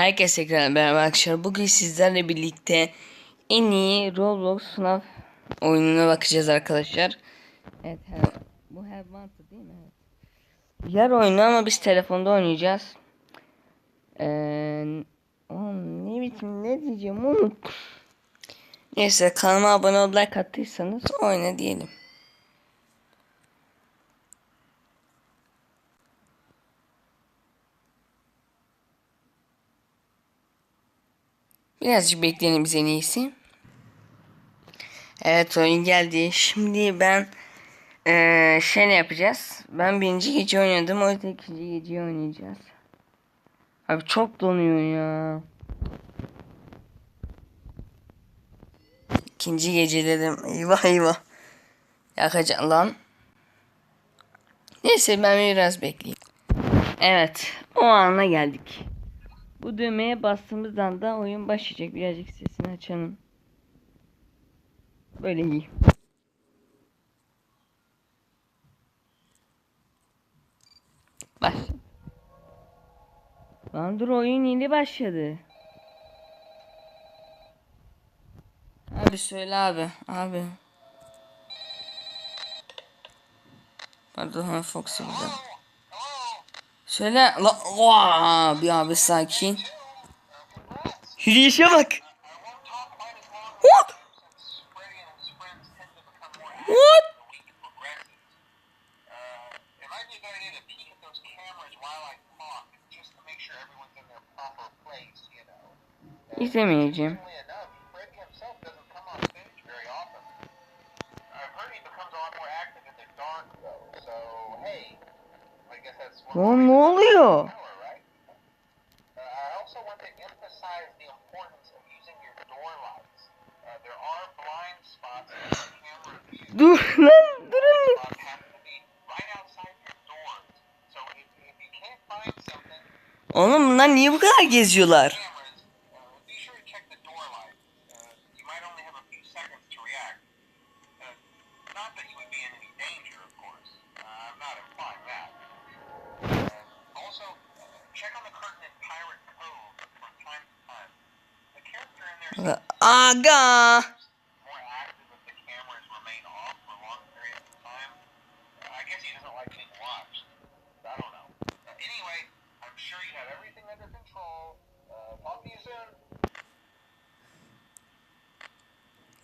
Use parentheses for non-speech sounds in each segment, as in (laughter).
Herkese tekrar merhaba arkadaşlar. Bugün sizlerle birlikte en iyi Roblox sınav oyununa bakacağız arkadaşlar. Evet, her, bu her Wanted değil mi? Evet. Yer oyunu ama biz telefonda oynayacağız. Ee, ne biçim ne diyeceğim unuttum. Neyse kanalıma abone olup like attıysanız oyna diyelim. Birazcık bekleyelim biz en iyisi. Evet oyun geldi. Şimdi ben eee şey ne yapacağız? Ben birinci gece oynadım. O yüzden ikinci geceyi oynayacağız. Abi çok donuyor ya. İkinci gece dedim. Eyvah eyvah. Yakacak lan. Neyse ben biraz bekleyeyim. Evet. O ana geldik. Bu düğmeye bastığımız anda oyun başlayacak. Birazcık sesini açalım. Böyle iyi. Baş. Lan dur oyun yeni başladı. Abi söyle abi. Abi. Pardon ha Foxy burada. Söyle la Vaa, bir abi sakin. Yürüyüşe bak. What? What? It might be a good idea to peek at those cameras while I talk, just to make sure everyone's in their proper place, you know. İzlemeyeceğim. Lan ne oluyor? Uh. Uh. Dur lan durun. Oğlum bunlar niye bu kadar geziyorlar?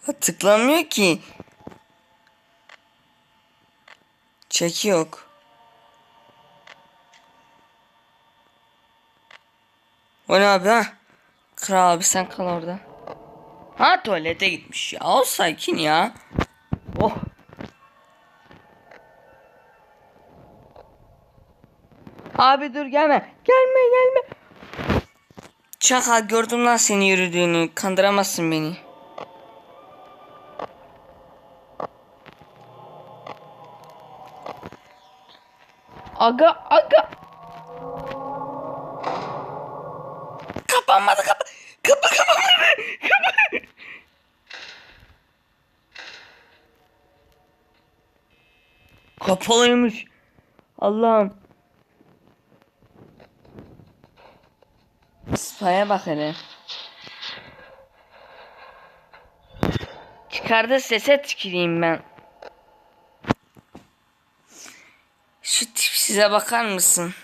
Ha, Tıklanmıyor ki. Çeki yok. O ne abi ha? Kral abi sen kal orada. Ha tuvalete gitmiş ya. Ol sakin ya. Oh. Abi dur gelme. Gelme gelme. Çakal gördüm lan seni yürüdüğünü. Kandıramazsın beni. Aga aga. Kapanmadı kapa. Kapalıymış. Allah'ım. Spaya bak hele. Çıkardı sese tüküreyim ben. Şu tip size bakar mısın?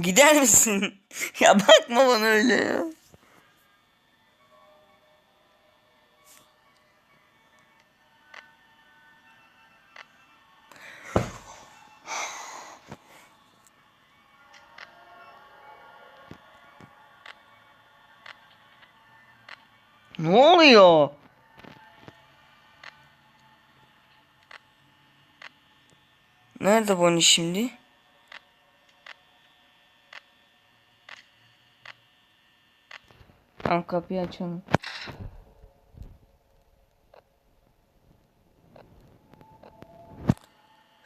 Gider misin? (laughs) ya bakma bana öyle ya. Ne oluyor? Nerede Bonnie şimdi? Tamam kapıyı açalım.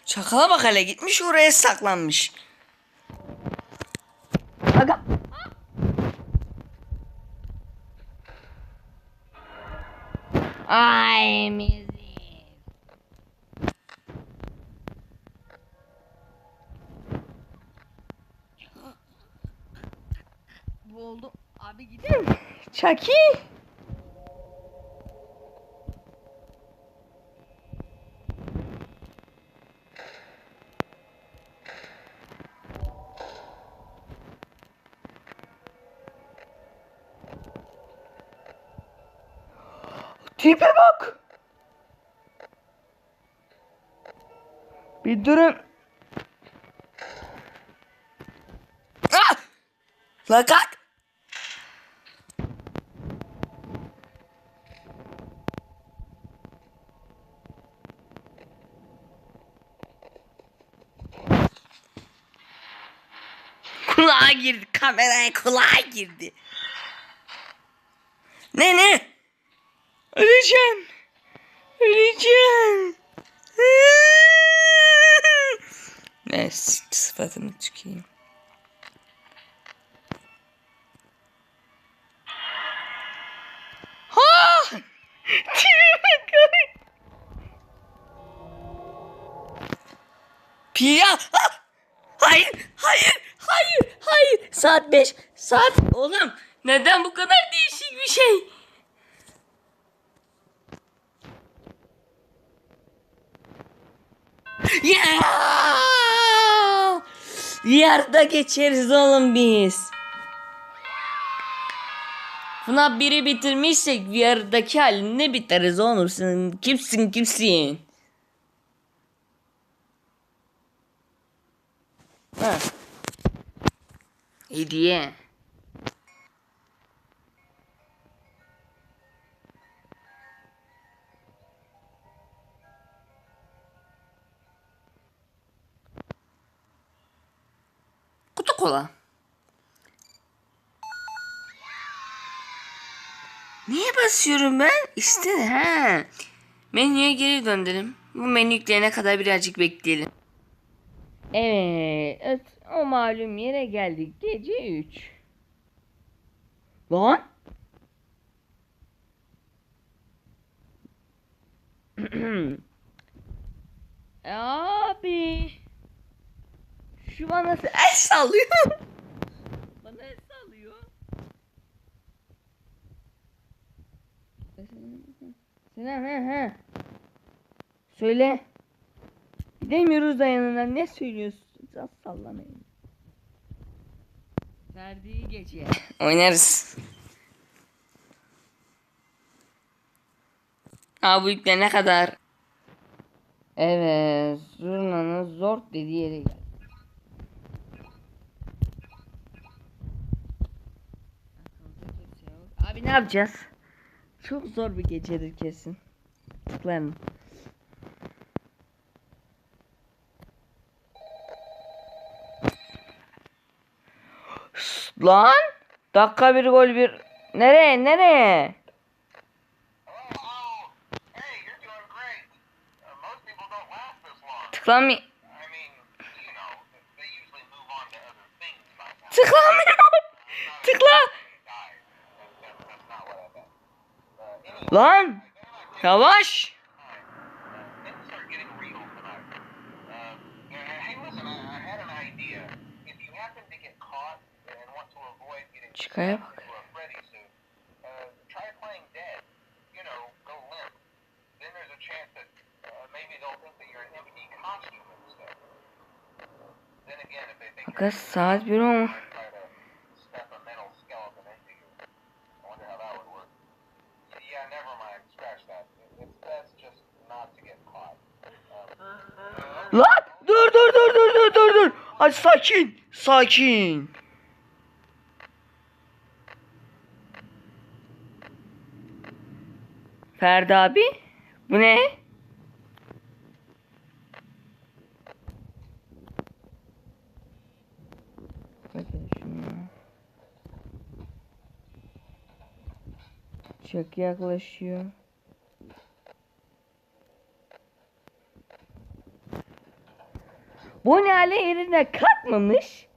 Çakala bak hele gitmiş oraya saklanmış. Aga. Ay müzik. Abi Chucky. Tipe bak. Bir durun. Ah! La kalk. Kulağa girdi. Kameraya kulağa girdi. Ne ne? Öleceğim. Öleceğim. (laughs) Ne sıfatını çıkayım. Saat 5. Saat oğlum. Neden bu kadar değişik bir şey? Ya! Yarda geçeriz oğlum biz. Buna biri bitirmişsek VR'daki halinde biteriz oğlum sen kimsin kimsin? Hediye. Kutu kola. Neye basıyorum ben? İşte ha. Menüye geri döndürelim. Bu menü yükleyene kadar birazcık bekleyelim. Evet. O malum yere geldik. Gece 3. Lan? (clears throat) Abi. Şu bana el sallıyor. (laughs) bana el sallıyor. Selam he he. Söyle. Gidemiyoruz da yanına. Ne söylüyorsun? Biraz sallamayın. Verdiği gece. Oynarız. Aa bu yükle ne kadar? Evet. Zurna'nın zor dediği yere gel. Abi ne yapacağız? Çok zor bir gecedir kesin. Tıklayalım. Lan! Dakika bir gol bir. Nereye nereye? Hello, hello. Hey, you're doing just not to get caught. Um, Lan! Dur dur dur dur dur dur dur. Hadi sakin. Sakin. Ferdi abi. Bu ne? Çok yaklaşıyor. Bu ne hale yerine kalkmamış.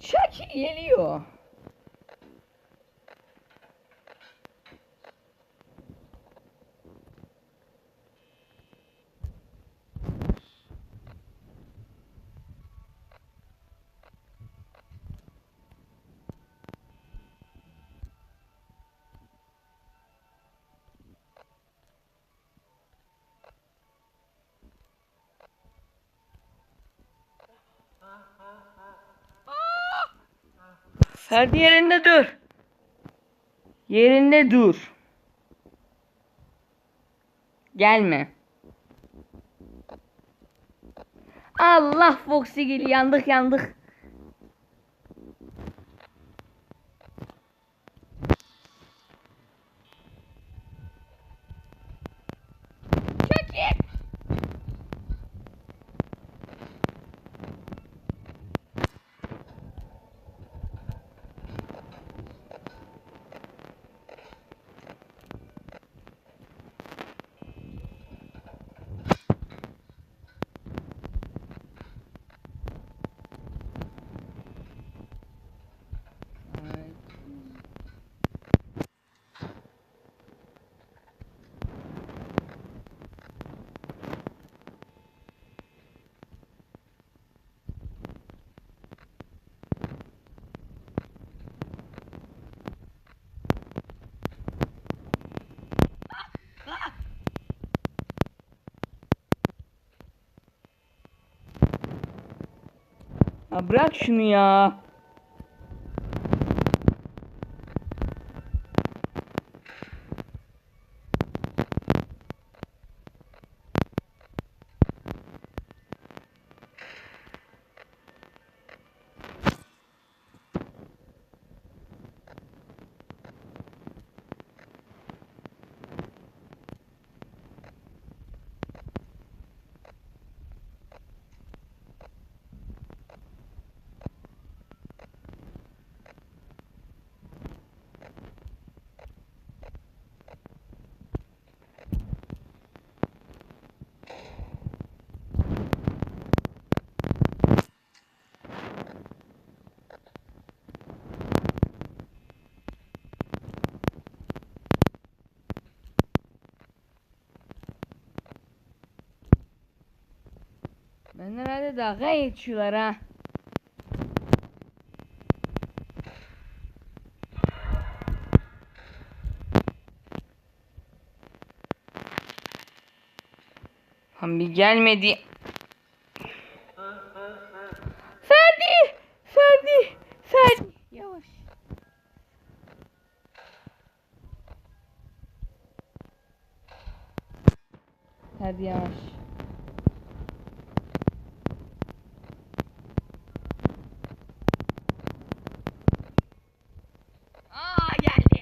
Chucky geliyor. Ferdi yerinde dur. Yerinde dur. Gelme. Allah Foxy geliyor. Yandık yandık. Ya bırak herhalde dalga geçiyorlar ha. Lan bir gelmedi. Ferdi! Ferdi! Ferdi! Yavaş. Ferdi yavaş. Aa geldi.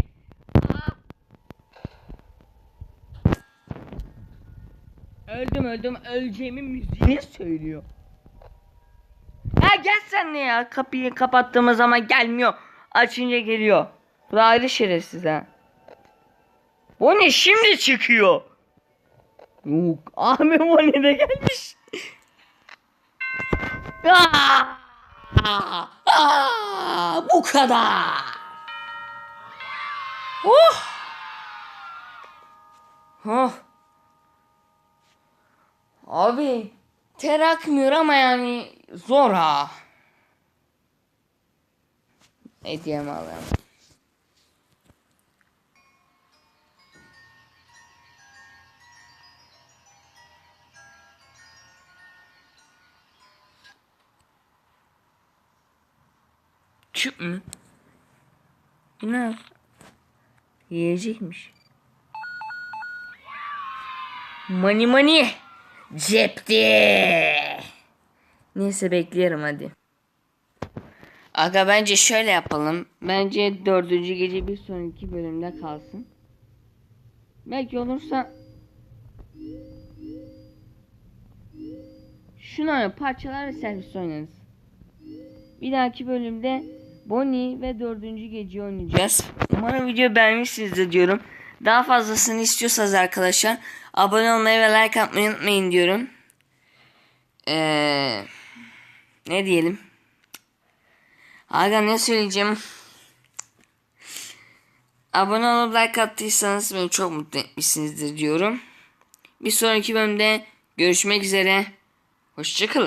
Aa. Öldüm öldüm öleceğimin müziğini söylüyor. Ha gel sen ne ya kapıyı kapattığımız zaman gelmiyor. Açınca geliyor. Bu da ayrı şerefsiz ha. Bu ne şimdi çıkıyor. Yok abi bu ne de gelmiş. Aa! Aa! bu kadar. Oh. Oh. Abi ter akmıyor ama yani zor ha. Hediyemi alayım. Çüp mü? Ne? Yiyecekmiş. Money money. Cepte. Neyse bekleyelim hadi. Aga bence şöyle yapalım. Bence dördüncü gece bir sonraki bölümde kalsın. Belki olursa şunu parçalar ve servis oynarız. Bir dahaki bölümde Bonnie ve dördüncü gece oynayacağız. Umarım video beğenmişsinizdir diyorum. Daha fazlasını istiyorsanız arkadaşlar abone olmayı ve like atmayı unutmayın diyorum. Ee, ne diyelim? Aga ne söyleyeceğim? Abone olup like attıysanız beni çok mutlu etmişsinizdir diyorum. Bir sonraki bölümde görüşmek üzere. Hoşçakalın.